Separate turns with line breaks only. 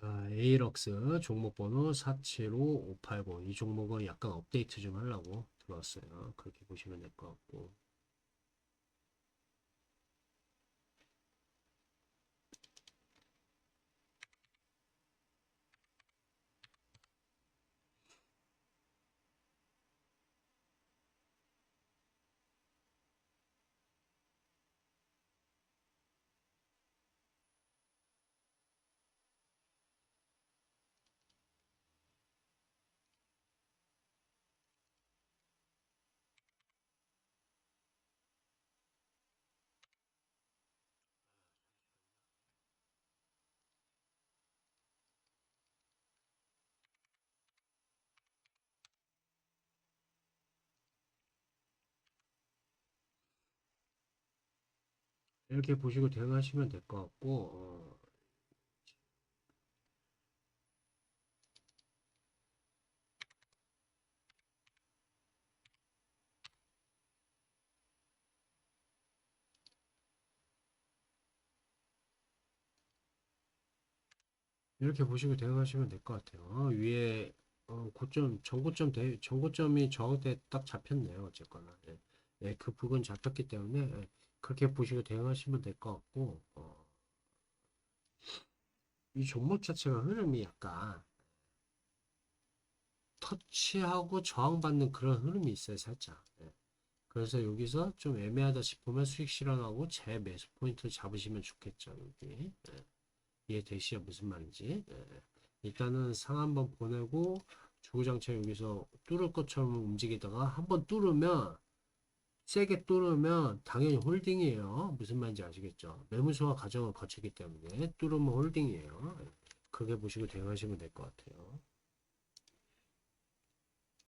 자, 에이럭스 종목 번호 475580. 이 종목은 약간 업데이트 좀 하려고 들어왔어요. 그렇게 보시면 될 것 같고. 이렇게 보시고 대응하시면 될 것 같고, 어, 이렇게 보시고 대응하시면 될 것 같아요. 어, 위에 어, 고점, 전고점 대, 전고점이 저항대 딱 잡혔네요. 어쨌거나. 예. 예, 그 부분 잡혔기 때문에 예, 그렇게 보시고 대응하시면 될 것 같고, 어, 이 종목 자체가 흐름이 약간 터치하고 저항받는 그런 흐름이 있어요, 살짝. 예. 그래서 여기서 좀 애매하다 싶으면 수익 실현하고 제 매수 포인트 잡으시면 좋겠죠, 여기. 예. 이해되시죠? 무슨 말인지. 예. 일단은 상 한번 보내고 주구장창 여기서 뚫을 것처럼 움직이다가 한번 뚫으면 세게 뚫으면 당연히 홀딩이에요. 무슨 말인지 아시겠죠? 매무소와 과정을 거치기 때문에 뚫으면 홀딩이에요. 예. 그렇게 보시고 대응하시면 될 것 같아요.